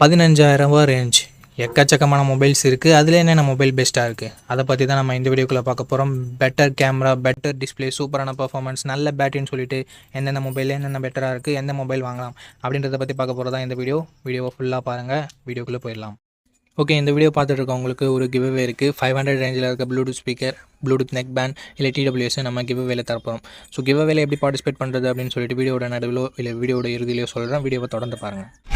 பதினஞ்சாயிரம் ரூபா ரேஞ்ச் எக்கச்சக்கமான மொபைல்ஸ் இருக்குது அதில் என்னென்ன மொபைல் பெஸ்ட்டாக இருக்குது அதை பற்றி தான் நம்ம இந்த வீடியோக்குள்ளே பார்க்க போகிறோம் பெட்டர் கேமரா பெட்டர் டிஸ்ப்ளே சூப்பரான பர்ஃபார்மன்ஸ் நல்ல பேட்டரின்னு சொல்லிட்டு எந்தெந்த மொபைல் என்னென்ன பெட்டராக இருக்குது எந்த மொபைல் வாங்கலாம் அப்படின்றத பற்றி பார்க்க போகிறதா இந்த வீடியோ வீடியோவை ஃபுல்லாக பாருங்கள் வீடியோக்குள்ளே போயிடலாம். ஓகே இந்த வீடியோ பார்த்துட்டு இருக்கவங்களுக்கு ஒரு கிவ்வே இருக்குது ஃபைவ் ஹண்ட்ரட் ரேஞ்சில் இருக்க Bluetooth speaker Bluetooth neck band இல்லை டிடபிள்யூஎஸ் நம்ம கிவ்வேல தரப்போம் ஸோ கிவ்வேல எப்படி பார்ட்டிசிபேட் பண்ணுறது அப்படின்னு சொல்லிட்டு வீடியோட நடுவிலோ இல்லை வீடியோட இறுதியிலையோ சொல்கிறேன் வீடியோவை தொடர்ந்து பாருங்கள்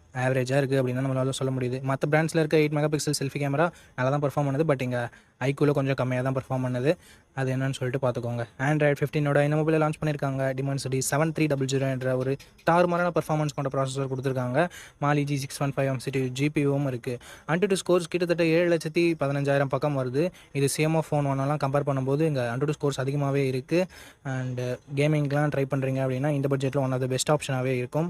ஆவரேஜாக இருக்குது அப்படின்னு நம்மளால சொல்ல முடியுது. மற்ற பிராண்ட்ஸில் இருக்க eight mega pixel selfie camera நல்லா தான் பர்ஃபார்ம் பண்ணுது. பட் இங்கே ஐக்கூவில் கொஞ்சம் கம்மியாக தான் பர்ஃபார்ம் பண்ணுது. அது என்னன்னு சொல்லிட்டு பார்த்துக்கோங்க ஆண்ட்ராய்ட் ஃபிஃப்டீனோட இந்த மொபைலில் லான்ச் பண்ணியிருக்காங்க Dimensity seven three double zero என்ற ஒரு தாறுமாறான பர்ஃபார்மன்ஸ் கொண்ட ப்ராசஸர் கொடுத்துருக்காங்க. Mali G six one five M C ஜிபியும் இருக்குது அன்டு ஸ்கோர்ஸ் கிட்டத்தட்ட ஏழு லட்சத்தி பதினஞ்சாயிரம் பக்கம் வருது. இது சேமோ ஃபோன் ஒன்றெல்லாம் கம்பேர் பண்ணும்போது இங்கே அன்டு ஸ்கோர்ஸ் அதிகமாகவே இருக்குது அண்டு கேமிங்லாம் ட்ரை பண்ணுறீங்க அப்படின்னா இந்த பட்ஜெட்டில் ஒன் ஆஃப் த பெஸ்ட் ஆப்ஷனாகவே இருக்கும்.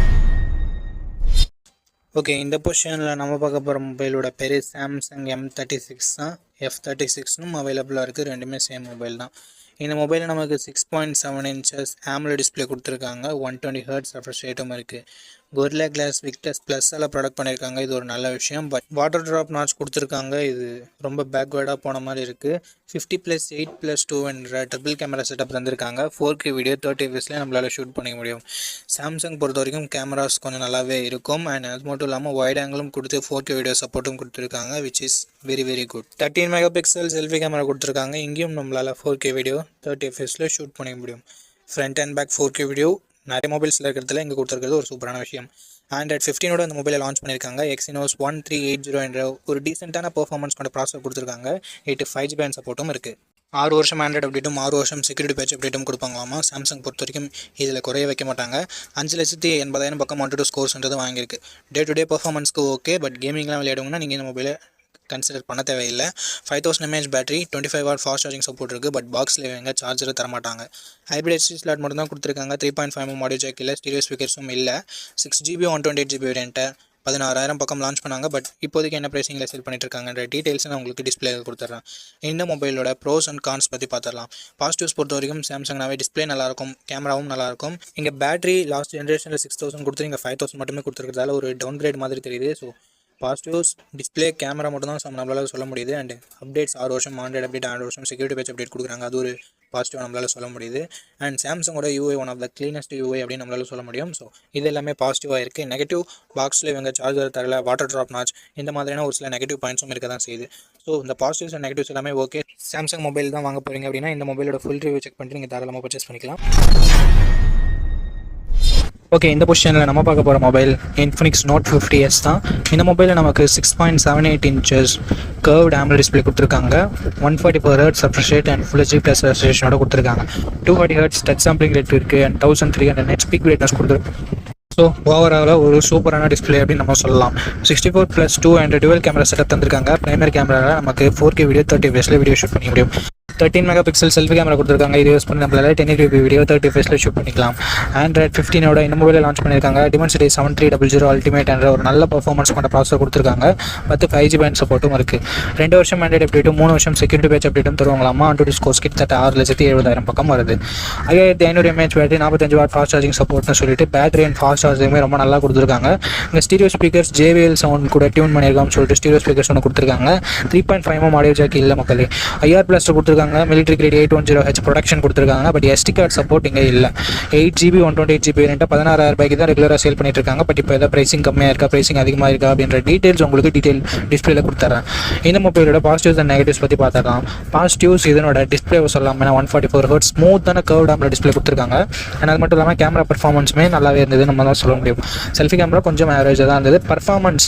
ஓகே இந்த பொசிஷனில் நம்ம பார்க்க போகிற மொபைலோட பெரிய சாம்சங் எம் தேர்ட்டி சிக்ஸ் தான். எஃப் தேர்ட்டி சிக்ஸ்னும் அவைலபிளாக இருக்குது ரெண்டுமே சேம் மொபைல் தான். இந்த மொபைலில் நமக்கு six point seven inches AMOLED display கொடுத்துருக்காங்க. ஒன் டுவெண்ட்டி ஹர்ட்ஸ் ரெஃப்ரெஷ் ரேட்டும் இருக்குது கொரிலா கிளாஸ் விக்டஸ் ப்ளஸ்ஸால் ப்ராடக்ட் பண்ணியிருக்காங்க இது ஒரு நல்ல விஷயம். பட் வாட்டர் ட்ராப் நாட்ச் கொடுத்துருக்காங்க. இது ரொம்ப பேக்வேர்டாக போன மாதிரி இருக்குது fifty plus eight plus two என்ற ட்ரிபிள் கேமரா செட்டப் தந்திருக்காங்க. ஃபோர் கே வீடியோ தேர்ட்டி எஃப்எஸ்லேயே நம்மளால் ஷூட் பண்ணிக்க முடியும். சாம்சங் பொறுத்த வரைக்கும் கேமராஸ் கொஞ்சம் நல்லாவே இருக்கும். அண்ட் அது மட்டும் இல்லாமல் வைட் ஆங்கிளும் கொடுத்து ஃபோர் கே வீடியோ சப்போர்ட்டும் கொடுத்துருக்காங்க which is very very good thirteen megapixel selfie camera கொடுத்துருக்காங்க. இங்கேயும் நம்மளால் ஃபோர் கே வீடியோ தேர்ட்டி எஃப்எஸில் ஷூட் பண்ணிக்க முடியும். Front and back four K video நிறைய மொபைல்ஸில் இருக்கிறதுல இங்கே கொடுத்துருக்கிறது ஒரு சூப்பரான விஷயம். ஆண்ட்ராய்ட் ஃபிஃப்டீனோட அந்த மொபைலை லான்ச் பண்ணியிருக்காங்க. Exynos one three eight zero என்ற ஒரு டீசெண்டான பர்ஃபார்மன்ஸ் கொண்ட ப்ராசஸர் கொடுத்துருக்காங்க. எயிட்டு ஃபைவ் ஜி பேண்ட் சப்போர்ட்டும் இருக்குது ஆறு வருஷம் ஆண்ட்ராய்டு அப்டேட்டும் ஆறு வருஷம் செக்யூரிட்டி பேட்ச் அப்டேட்டும் கொடுப்பாங்களாமா? சாம்சங் பொறுத்த வரைக்கும் இதில் குறைய வைக்க மாட்டாங்க. அஞ்சு லட்சத்தி எண்பதாயிரம் பக்கம் ஒன் டூ ஸ்கோர்ஸ்ன்றது வாங்கியிருக்கு. டே டு டே பர்ஃபார்மன்ஸ்க்கு ஓகே பட் கேமிங்லாம் விளையாடுங்கன்னா நீங்கள் இந்த மொபைலை கன்சிடர் பண்ண தேவையில்லை. Five thousand mAh battery twenty five watt fast charging support இருக்குது பட் பாக்ஸில் எங்கே சார்ஜர் தரமாட்டாங்க. ஹைப்ரிட் எஸ்டி ஸ்லாட் மட்டும் தான் கொடுத்துருக்காங்க த்ரீ பாயிண்ட் ஃபைவ் மாடியோ ஜாக் இல்லை ஸ்டீரியோ ஸ்பீக்கர்ஸும் இல்லை. Six GB one twenty eight GB வேரியண்ட்டை பதினாறாயிரம் பக்கம் லான்ச் பண்ணாங்க. பட் இப்போதைக்கு என்ன ப்ரைஸிங்கில் செல் பண்ணிட்டுருக்காங்கன்ற டீட்டெயில்ஸ் நான் உங்களுக்கு டிஸ்பிளே கொடுத்துட்றேன். இந்த மொபைலோட ப்ரோஸ் அண்ட் கான்ஸ் பற்றி பார்த்துடலாம் பாசிட்டிவ்ஸ் பொறுத்த வரைக்கும் சாம்சங்னாவே டிஸ்பிளே நல்லாயிருக்கும் கேமராவும் நல்லாயிருக்கும். இங்கே பேட்டரி லாஸ்ட் ஜென்ரேஷனில் சிக்ஸ் தௌசண்ட் கொடுத்து இங்கே ஃபைவ் தௌசண்ட் மட்டுமே கொடுத்துருக்கிறதால ஒரு டவுன் கிரேட் மாதிரி தெரியுது. ஸோ பாசிட்டிவ்ஸ் டிஸ்பிளே கேமரா மட்டும் தான் நம்மளால் சொல்ல முடியுது. அண்ட் அப்டேட்ஸ் ஆறு வருஷம் ஆண்ட்ராய்டு அப்டேட் ஆறு வருஷம் செக்யூரிட்டி பேட்ச் அப்டேட் கொடுக்குறாங்க. அது ஒரு பாசிட்டிவாக நம்மளால் சொல்ல முடியுது. And சாம்சங்கோட UI one of the cleanest UI அப்படின்னு நம்மளால சொல்ல முடியும். ஸோ இது எல்லாமே பாசிட்டிவாக இருக்குது நெகட்டிவ் பாக்ஸில் இவங்க சார்ஜர் தரல வாட்டர் ட்ராப் நாச் இந்த மாதிரியான ஒரு சில நெகட்டிவ் பாயிண்ட்ஸும் இருக்க தான் செய்யுது. ஸோ இந்த பாசிட்டிவ்ஸ் அண்ட் நெகட்டிவ்ஸ் எல்லாமே ஓகே சாம்சங் மொபைல் தான் வாங்க போகிறீங்க அப்படின்னா இந்த மொபைலோட ஃபுல் ரிவ்யூ செக் பண்ணிட்டு நீங்கள் தாராளமாக பர்ச்சேஸ் பண்ணிக்கலாம். ஓகே இந்த பொசிஷனில் நம்ம பார்க்க போகிற mobile Infinix Note fifty S தான். இந்த மொபைலில் நமக்கு six point seven eight inches curved AMOLED display கொடுத்துருக்காங்க. One forty four hertz refresh rate and full HD plus ரெஸ்ட்ரேஷனோட கொடுத்துருக்காங்க. Two forty hertz touch sampling rate இருக்குது and thousand three hundred nits peak brightness கொடுத்துருக்கு so ஓவராலாக ஒரு சூப்பரான display அப்படின்னு நம்ம சொல்லலாம். Sixty four plus two and dual camera setup தந்திருக்காங்க ப்ரைமரி கேமராவில் நமக்கு ஃபோர் கே வீடியோ தேர்ட்டி ஃபேஸில் வீடியோ ஷூட் பண்ண முடியும். Thirteen mega pixel selfie camera கொடுத்துருக்காங்க. இது யூஸ் பண்ணி நம்மளால டென் எயிட்டி வீடியோ தேர்ட்டி ஃபேஸில் ஷூட் பண்ணிக்கலாம். ஆண்ட்ராய்ட் ஃபிஃப்டினோட இந்த மொபைலில் லான்ச் பண்ணியிருக்காங்க. Dimensity seven three double zero ultimate என்ற ஒரு நல்ல பர்ஃபார்மன்ஸ் கொண்ட ப்ராசர் கொடுத்துருக்காங்க. பத்து ஃபைவ் ஜி பேண்ட் சப்போர்ட்டும் இருக்குது ரெண்டு வருஷம் ஆண்ட்ராய்ட் அப்டேட்டும் மூணு வருஷம் செக்யூரிட்டி பேட்ச் அப்டேட்டும் தருவாங்களாமா? டூ ஸ்கோர்ஸ் கிட்டத்தட்ட ஆறு லட்சத்தி எழுபதாயிரம் பக்கம் வருது. ஐயாயிரத்தி ஐநூறு எம்ஏஹெச் பேட்டரி நாற்பத்தஞ்சு வாட் ஃபாஸ்ட் சார்ஜிங் சப்போர்ட்னு சொல்லிட்டு பேட்டரி அண்ட் ஃபாஸ்ட் சார்ஜிங்குமே ரொம்ப நல்லா கொடுத்துருக்காங்க. இங்கே ஸ்டீரியோ ஸ்பீக்கர்ஸ் ஜேவிஎல் சவுண்ட் கூட டியூன் பண்ணியிருக்கான்னு சொல்லிட்டு ஸ்டீரியோ ஸ்பீக்கர்ஸ் ஒன்று கொடுத்துருக்காங்க. Three point five audio jack இல்லை மக்களே. ஐஆர் பிளாஸ்டர் கொடுத்துருக்காங்க. Military grade eight one zero H protection கொடுத்துருக்காங்க. பட் எஸ்டி கார்டு சப்போர்ட் இங்கே இல்லை. Eight GB one twenty eight GB ரெண்டு பதினாறாயிரம் ரூபாய்க்கு தான் ரெகுலராக சேல் பண்ணிட்டு இருக்காங்க பட் இப்போ எதாவது ப்ரைசிங் கம்மியாக இருக்கா? ப்ரைசிங் அதிகமாக இருக்கா? அப்படின்ற டீட்டெயில்ஸ் உங்களுக்கு டீட்டெயில் டிஸ்பிளேல கொடுத்துறேன். இந்த மொபைலோட பாசிட்டிவ்ஸ் அண்ட் நெகட்டிவ்ஸ் பற்றி பார்த்துக்கலாம் பாசிட்டிவ்ஸ் இதனோட டிஸ்பிளே சொல்லலாம். ஒன் ஃபார்ட்டி ஃபோர் ஹர்ட்ஸ் ஸ்மூத்தான கர்வ் ஆம்பில் டிஸ்பிளே கொடுத்துருக்காங்க. அண்ட் அது மட்டும் இல்லாமல் கேமரா பர்ஃபார்மன்ஸுமே நல்லாவே இருந்தது. நம்ம தான் சொல்ல முடியும். செல்ஃபி கேமரா கொஞ்சம் ஆவரேஜாக தான் இருந்தது. Performance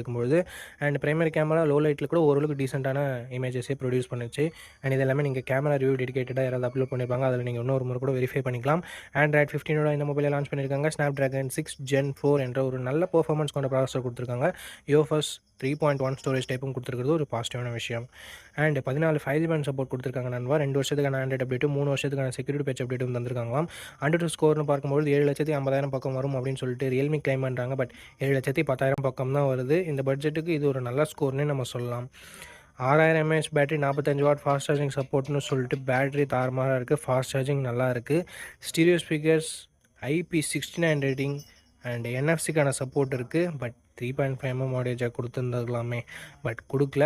எடுக்கும்போது அண்ட் ப்ரைமரி கேமரா லோ லைட்டில் கூட ஓரளவுக்கு டீசெண்டான இமேஜஸே ப்ரொடியூஸ் பண்ணுச்சு. அண்ட் இதெல்லாமே நீங்கள் கேமரா ரிவ்யூ டெடிகேட்டடாக யாராவது அப்லோட் பண்ணியிருப்பாங்க அதில் நீங்கள் இன்னொரு முறை கூட வெரிஃபை பண்ணிக்கலாம். ஆண்ட்ராய்ட் ஃபிஃப்டீனோட இந்த மொபைலை லான்ச் பண்ணியிருக்காங்க Snapdragon six gen four என்ற ஒரு நல்ல பர்ஃபார்மன்ஸ் கொண்ட ப்ராசஸர் கொடுத்துருக்காங்க. UFS three point one storage டைப்பும் கொடுத்துருக்கிறது ஒரு பாசிட்டிவான விஷயம். அண்ட் பதினாலு ஃபைவ் ஜி சப்போர்ட் கொடுத்துருக்காங்க நண்பா. ரெண்டு வருஷத்துக்கான ஆண்ட்ராய்ட் அப்டேட்டும் மூணு வருஷத்துக்கான செக்யூரிட்டி பேட்ச் அப்டேட்டும் தந்திருக்காங்களாம். ஹண்ட்ரட் ஸ்கோர்னு பார்க்கும்போது ஏழு லட்சத்தி ஐம்பதாயிரம் பக்கம் வரும் அப்படின்னு சொல்லிட்டு ரியல்மி கிளைம் பண்ணுறாங்க பட் ஏழு லட்சத்தி பத்தாயிரம் பக்கம் தான் வருது. இந்த பட்ஜெட்டுக்கு இது ஒரு நல்ல ஸ்கோர்னே நம்ம சொல்லலாம். ஆறாயிரம் எம்ஏஹெச் பேட்டரி நாற்பத்தஞ்சு வாட் ஃபாஸ்ட் சார்ஜிங் சப்போர்ட்னு சொல்லிட்டு பேட்டரி தாரமாக இருக்குது ஃபாஸ்ட் சார்ஜிங் நல்லா இருக்குது stereo speakers IP sixty nine rating and என்எஃப்சிக்கான support இருக்குது but three point five mm audio கொடுத்துருந்ததுலாமே. கொடுத்துருந்துருக்கலாமே பட் கொடுக்கல.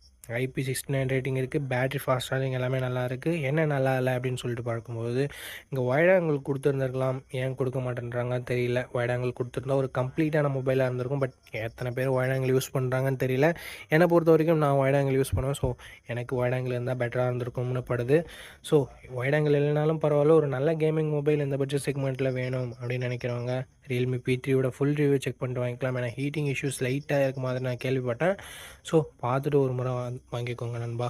ஐபி சிக்ஸ்டி நைன் ரேட்டிங் இருக்குது பேட்ரி ஃபாஸ்ட் சார்ஜிங் எல்லாமே நல்லா இருக்குது என்ன நல்லா இல்லை அப்படின்னு சொல்லிட்டு பார்க்கும்போது இங்கே வைடாங்கல் ஆங்கிள் கொடுத்துருந்துருக்கலாம். ஏன் கொடுக்க மாட்டேன்றாங்கன்னு தெரியல. வைட் ஆங்கிள் கொடுத்துருந்தா ஒரு கம்ப்ளீட்டான மொபைலாக இருந்திருக்கும். பட் எத்தனை பேர் வைட் ஆங்கிள் யூஸ் பண்ணுறாங்கன்னு தெரியல. என்னை பொறுத்த வரைக்கும் நான் வைட் ஆங்கிள் யூஸ் பண்ணுவேன். ஸோ எனக்கு வைட் ஆங்கிள் இருந்தால் பெட்டராக இருந்திருக்கும்னு படுது. ஸோ வைட் ஆங்கிள் இல்லைனாலும் பரவாயில்ல. ஒரு நல்ல கேமிங் மொபைல் இந்த பட்ஜெட் செக்மெண்ட்டில் வேணும் அப்படின்னு நினைக்கிறவங்க ரியல்மி பி த்ரீயோட ஃபுல் ரிவ்யூ செக் பண்ணிட்டு வாங்கிக்கலாம். ஏன்னா ஹீட்டிங் இஷ்யூஸ் லைட்டாக இருக்க மாதிரி நான் கேள்விப்பட்டேன். ஸோ பார்த்துட்டு ஒரு முறை வாங்கிக்கோங்க நண்பா.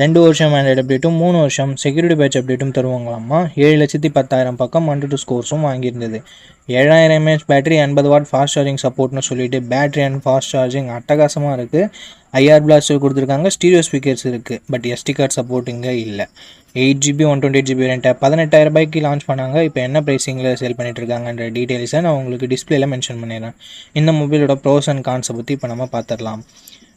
ரெண்டு வருஷம் ஆண்ட்ராய்டு அப்டேட்டும் மூணு வருஷம் செக்யூரிட்டி பேட்ச் அப்டேட்டும் தருவாங்களாமா ஏழு லட்சத்தி பத்தாயிரம் பக்கம் ஹண்ட்ரட் டூ ஸ்கோர்ஸும் வாங்கியிருந்தது. ஏழாயிரம் எம்ஏஹெச் பேட்டரி எண்பது வாட் ஃபாஸ்ட் சார்ஜிங் சப்போர்ட்னு சொல்லிட்டு பேட்டரி அண்ட் ஃபாஸ்ட் சார்ஜிங் அட்டகாசமாக இருக்குது ஐஆர் பிளாஸ்டர் கொடுத்துருக்காங்க ஸ்டீரியோ ஸ்பீக்கர்ஸ் இருக்குது பட் எஸ்டி கார்டு சப்போர்ட் இங்கே இல்லை. Eight GB one twenty GB ரெண்ட்டை பதினெட்டாயிரம் ரூபாய்க்கு லான்ச் பண்ணாங்க. இப்போ என்ன ப்ரைஸிங்கில் சேல் பண்ணிட்டு இருக்காங்கன்ற டீட்டெயில்ஸை நான் உங்களுக்கு டிஸ்பிளேல மென்ஷன் பண்ணிடுறேன். இந்த மொபைலோட ப்ரோஸ் அண்ட் கான்ஸை பற்றி இப்போ நம்ம பார்த்துடலாம்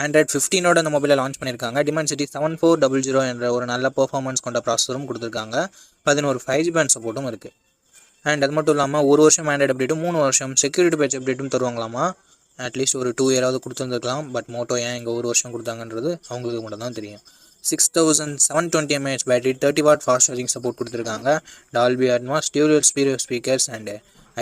ஆண்ட்ராய்ட் ஃபிஃப்டீனோட இந்த மொபைலை லான்ச் பண்ணியிருக்காங்க Dimensity seven four double zero என்ற ஒரு நல்ல பர்ஃபார்மன்ஸ் கொண்ட ப்ராசஸரும் கொடுத்துருக்காங்க. பதினோரு ஃபைவ் ஜி பேண்ட் சப்போர்ட்டும் இருக்குது அண்ட் அது மட்டும் இல்லாமல் ஒரு வருஷம் ஆண்ட்ராய்டு அப்டேட்டும் மூணு வருஷம் செக்யூரிட்டி பேட்ச் அப்டேட்டும் தருவாங்களாமா? அட்லீஸ்ட் ஒரு டூ இயராவது கொடுத்துருந்துருக்கலாம். பட் மோட்டோ ஏன் இங்கே ஒரு வருஷம் கொடுத்தாங்கன்றது அவங்களுக்கு மட்டும் தான் தெரியும். Six thousand seven twenty mAh battery thirty watt fast charging support கொடுத்துருக்காங்க. Dolby Atmos dual stereo speakers and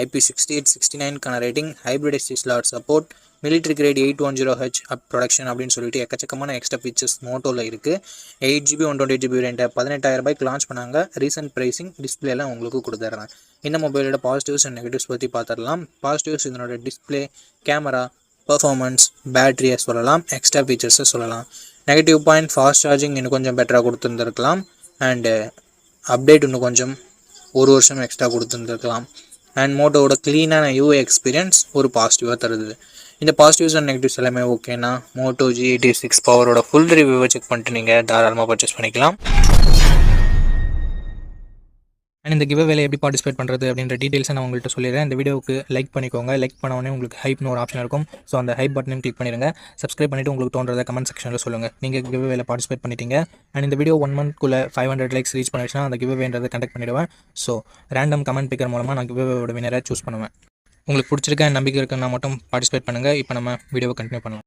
IP sixty eight sixty நைன்க்கான rating hybrid SD slot support military grade eight one zero H up protection அப்படின்னு சொல்லிட்டு எக்கச்சக்கமான extra features மோட்டோவில் இருக்குது eight GB one twenty GB ரெண்டு பதினெட்டாயிரம் ரூபாய்க்கு launch பண்ணாங்க. Recent pricing டிஸ்பிளேலாம் உங்களுக்கு கொடுத்துட்றேன் இந்த மொபைலோட பாசிட்டிவ்ஸ் அண்ட் நெகட்டிவ்ஸ் பற்றி பார்த்துடலாம் பாசிட்டிவ்ஸ் இதனோட டிஸ்பிளே கேமரா பர்ஃபார்மன்ஸ் பேட்டரியை சொல்லலாம். எக்ஸ்ட்ரா ஃபீச்சர்ஸை சொல்லலாம். நெகட்டிவ் பாயிண்ட் ஃபாஸ்ட் சார்ஜிங் இன்னும் கொஞ்சம் பெட்டராக கொடுத்துருந்துருக்கலாம். அண்டு அப்டேட் uh, இன்னும் கொஞ்சம் ஒரு வருஷம் எக்ஸ்ட்ரா கொடுத்துருந்துருக்கலாம். அண்ட் மோட்டோவோட க்ளீனான யூஏ எக்ஸ்பீரியன்ஸ் ஒரு பாசிட்டிவாக தருது. இந்த பாசிட்டிவ்ஸ் அண்ட் நெகட்டிவ்ஸ் எல்லாமே ஓகேனா மோட்டோ ஜி எயிட்டி சிக்ஸ் பவரோட ஃபுல் ரிவ்யூவை செக் பண்ணிட்டு நீங்கள் தாராளமாக பர்ச்சேஸ் பண்ணிக்கலாம். அண்ட் இந்த கிவ் வேலை எப்படி பார்ட்டிசிபேட் பண்ணுறது அப்படின்ற டீட்டெயில்ஸை நான் உங்கள்கிட்ட சொல்லிடுறேன். இந்த வீடியோவுக்கு லைக் பண்ணிக்கோங்க. லைக் பண்ண உடனே உங்களுக்கு ஹைப்னு ஒரு ஆப்ஷன் இருக்கும். ஸோ அந்த ஹைப் பட்டனையும் கிளிக் பண்ணிடுங்க. சப்ஸ்கிரைப் பண்ணிவிட்டு உங்களுக்கு தோன்றதை கமெண்ட் செக்ஷனில் சொல்லுங்கள் நீங்கள் கிவ் வேலை பார்ட்டிசிபேட் பண்ணிட்டீங்க. அண்ட் இந்த வீடியோ ஒன் மந்த்க்குள்ளே ஃபைவ் ஹண்ட்ரட் லைக்ஸ் ரீச் பண்ணிடுச்சுன்னா அந்த கிவ் வேன்றதை கண்டக்ட் பண்ணிடுவேன். ஸோ ரேண்டம் கமெண்ட் பிக்கர் மூலமாக நான் கிவ் வேவோட வினரை சூஸ் பண்ணுவேன். உங்களுக்கு பிடிச்சிருக்க நம்பிக்கை இருக்குன்னா மட்டும் பார்ட்டிசிபேட் பண்ணுங்கள் இப்போ நம்ம வீடியோவை கண்டினியூ பண்ணலாம்.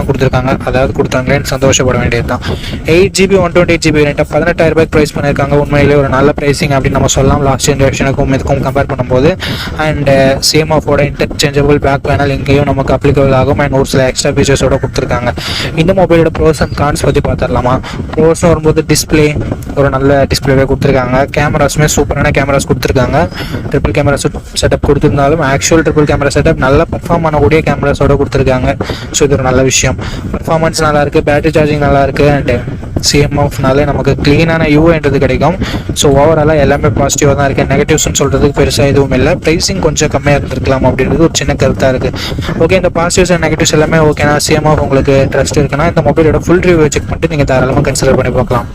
கொடுத்துருக்காங்க. அதாவது கொடுத்தாங்களேன்னு சந்தோஷப்பட வேண்டியது தான் eight GB one twenty eight GB ரெண்டை பதினெட்டாயிரம் ரூபாய்க்கு ப்ரைஸ் பண்ணியிருக்காங்க. உண்மையிலே ஒரு நல்ல ப்ரைஸிங் அப்படின்னு நம்ம சொல்லலாம். லாஸ்ட் ஜென்ரேஷனுக்கும் இதுக்கும் கம்பேர் பண்ணும்போது. அண்ட் சேம் ஆஃபோட இன்டர்சேஞ்சபிள் பேக் பேனல் இங்கேயும் நமக்கு அப்ளிகபிள் ஆகும். அண்ட் ஒரு சில எக்ஸ்ட்ரா ஃபீச்சர்ஸோட கொடுத்துருக்காங்க. இந்த மொபைலோட ப்ரோஸ் அண்ட் கான்ஸ் பற்றி பார்த்துடலாமா? ப்ரோஸ்னு வரும்போது டிஸ்பிளே ஒரு நல்ல டிஸ்பிளேவே கொடுத்துருக்காங்க. கேமராஸுமே சூப்பரான கேமராஸ் கொடுத்துருக்காங்க. ட்ரிபிள் கேமரா செட்டப் கொடுத்துருந்தாலும் ஆக்சுவல் ட்ரிபிள் கேமரா செட்டப் நல்லா பர்ஃபார்ம் பண்ணக்கூடிய கேமராஸோட கொடுத்துருக்காங்க. ஸோ இது ஒரு நல்ல விஷயம். பர்ஃபார்மன்ஸ் நல்லா இருக்குது பேட்டரி சார்ஜிங் நல்லா இருக்குது அண்ட் சிஎம்எஃப்னாலே நமக்கு க்ளீனான யூஏன்றது கிடைக்கும். ஸோ ஓவராலாக எல்லாமே பாசிட்டிவாக தான் இருக்குது நெகட்டிவ்ஸ்னு சொல்கிறதுக்கு பெருசாக எதுவும் இல்லை. ப்ரைஸிங் கொஞ்சம் கம்மியாக இருந்திருக்கலாம் அப்படின்றது ஒரு சின்ன கருத்தாக இருக்குது ஓகே இந்த பாசிட்டிவ்ஸ் அண்ட் நெகட்டிவ்ஸ் எல்லாமே ஓகேனா சிஎம்எஃப் உங்களுக்கு ட்ரஸ்ட் இருக்குன்னா இந்த மொபைலோட ஃபுல் ரிவ்யூ செக் பண்ணிட்டு நீங்கள் தாராளமாக கன்சிடர் பண்ணி பார்க்கலாம்.